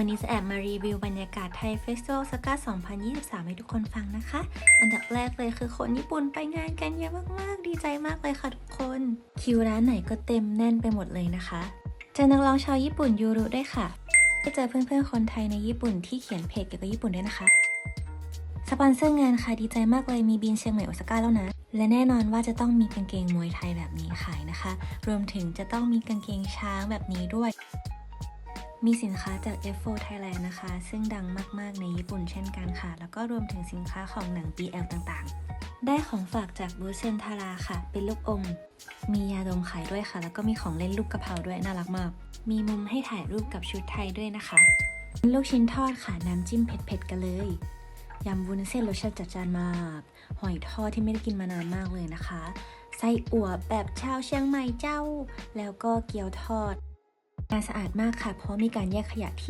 วันนี้จะแอบมารีวิวบรรยากาศไทยเฟสติวัลสก้า2023 ให้ทุกคนฟังนะคะ อันดับแรกเลยคือคนญี่ปุ่นไปงานกันเยอะมาก ๆ ดีใจมากเลยค่ะทุกคน คิวร้านไหนก็เต็มแน่นไปหมดเลยนะคะเจอนักร้องชาวญี่ปุ่นยูรุด้วยค่ะได้เจอเพื่อน ๆ คนไทยในญี่ปุ่นที่เขียนเพจเกี่ยวกับญี่ปุ่นด้วยนะคะ สปอนเซอร์งานค่ะดีใจมากเลยมีบินเชียงใหม่โอซาก้าแล้วนะ และแน่นอนว่าจะต้องมีกางเกงมวยไทยแบบนี้ขายนะคะ รวมถึงจะต้องมีกางเกงช้างแบบนี้ด้วย มีสินค้าจาก F4 Thailand นะคะ ซึ่งดังมาก ๆ ในญี่ปุ่นเช่นกันค่ะ แล้วก็รวมถึงสินค้าของหนัง BL ต่างๆ ได้ของฝากจากบูเซนทาราค่ะ เป็นลูกอม มียาดมขายด้วยค่ะ แล้วก็มีของเล่นลูกกระเพราด้วยน่ารักมาก มีมุมให้ถ่ายรูปกับชุดไทยด้วยนะคะ ลูกชิ้นทอดค่ะ น้ำจิ้มเผ็ดๆกันเลยยำวุ้นเส้นรสชาติจัดจ้านมาก หอยทอดที่ไม่ได้กินมานานมากเลยนะคะ ไส้อั่วแบบชาวเชียงใหม่เจ้า แล้วก็เกี๊ยวทอด งานสะอาดมากค่ะ เพราะมีการแยกขยะที่